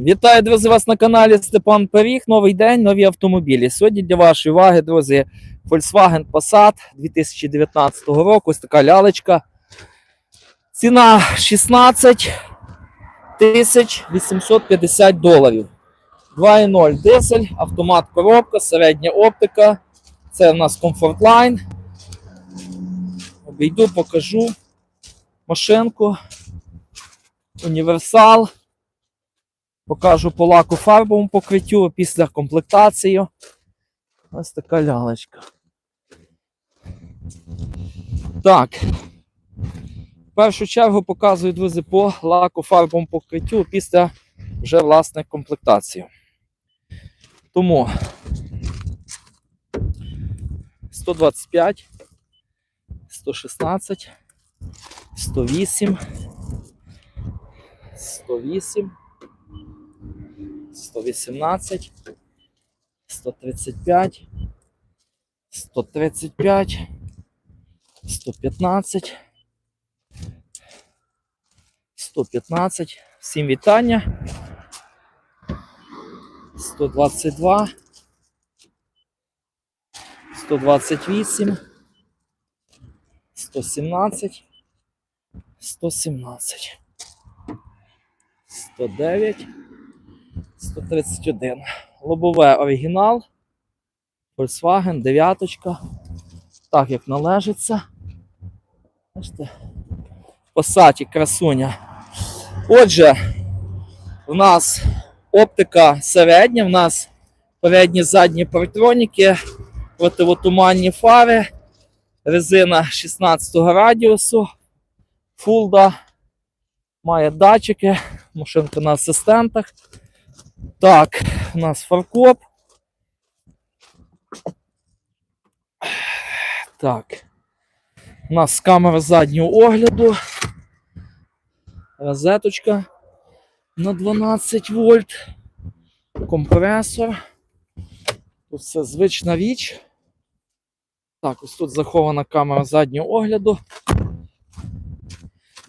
Вітаю, друзі, вас на каналі Степан Періг. Новий день, нові автомобілі. Сьогодні для вашої уваги, друзі, Volkswagen Passat 2019 року. Ось така лялечка. Ціна 16 тисяч 850 доларів. 2.0 дизель, автомат коробка, середня оптика. Це у нас Comfort Line. Обійду, покажу машинку. Універсал. Покажу по лаку фарбовому покриттю після комплектації. Ось така лялечка. Так. В першу чергу показую, друзі, по лаку фарбовому покриттю після вже власне комплектації. Тому 125, 116, 108, 108. 118, 135, 135, 115, 115, всім вітання. 122, 128, 117, 117, 109, 131. Лобове оригінал. Volkswagen, дев'яточка. Так, як належиться. Бачите? Passat красуня. Отже, в нас оптика середня, в нас передні задні партроніки, противотуманні фари, резина 16 радіусу, фулда, має датчики, машинка на асистентах. Так, у нас фаркоп. Так. У нас камера заднього огляду. Розеточка на 12 вольт. Компресор. Тут все звична річ. Так, ось тут захована камера заднього огляду.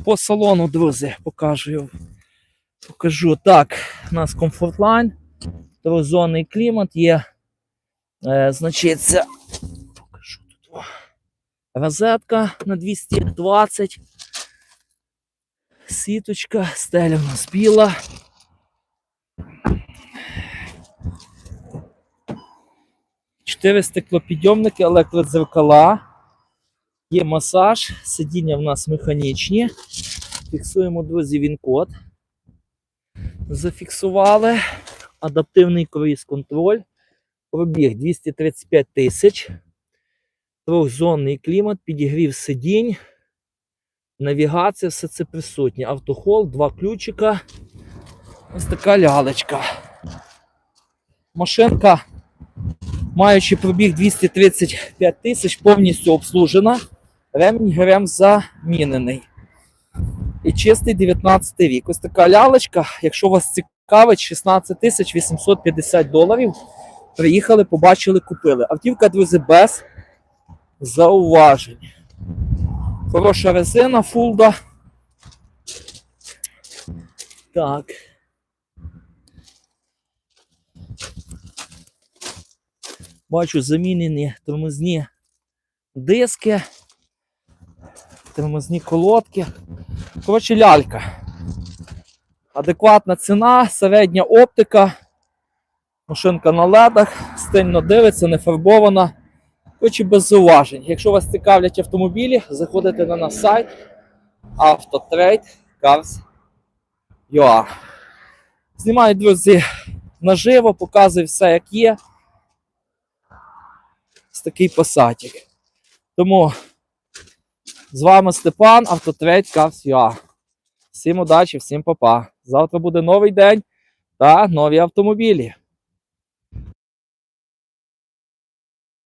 По салону, друзі, покажу. Покажу. Так, у нас Comfortline, трозонний клімат є. Е, значиться, покажу тут. Розетка на 220. Сіточка, стеля у нас біла. Чотири стеклопідйомники, електродзеркала. Є масаж, сидіння в нас механічні. Фіксуємо, друзі, він-код. Зафіксували. Адаптивний круїз контроль. Пробіг 235 тисяч. Трьохзонний клімат, підігрів сидінь. Навігація, все це присутнє. Автохол, два ключика. Ось така лялечка. Машинка, маючи пробіг 235 тисяч, повністю обслужена. Ремінь ГРМ замінений. І чистий 19 рік. Ось така лялечка. Якщо вас цікавить, 16 тисяч 850 доларів. Приїхали, побачили, купили. Автівка, друзі, без зауважень. Хороша резина, фулда. Так. Бачу замінені тормозні диски, тормозні колодки. Коротше, лялька. Адекватна ціна, середня оптика. Машинка на ледах, стильно дивиться, не фарбована. Коротше, без зауважень. Якщо вас цікавлять автомобілі, заходите на наш сайт Autotrade Cars.ua. Знімаю, друзі, наживо, показую все, як є. Ось такий посадик. Тому з вами Степан, Автотрейд Cars.ua. Всім удачі, всім па-па. Завтра буде новий день та нові автомобілі.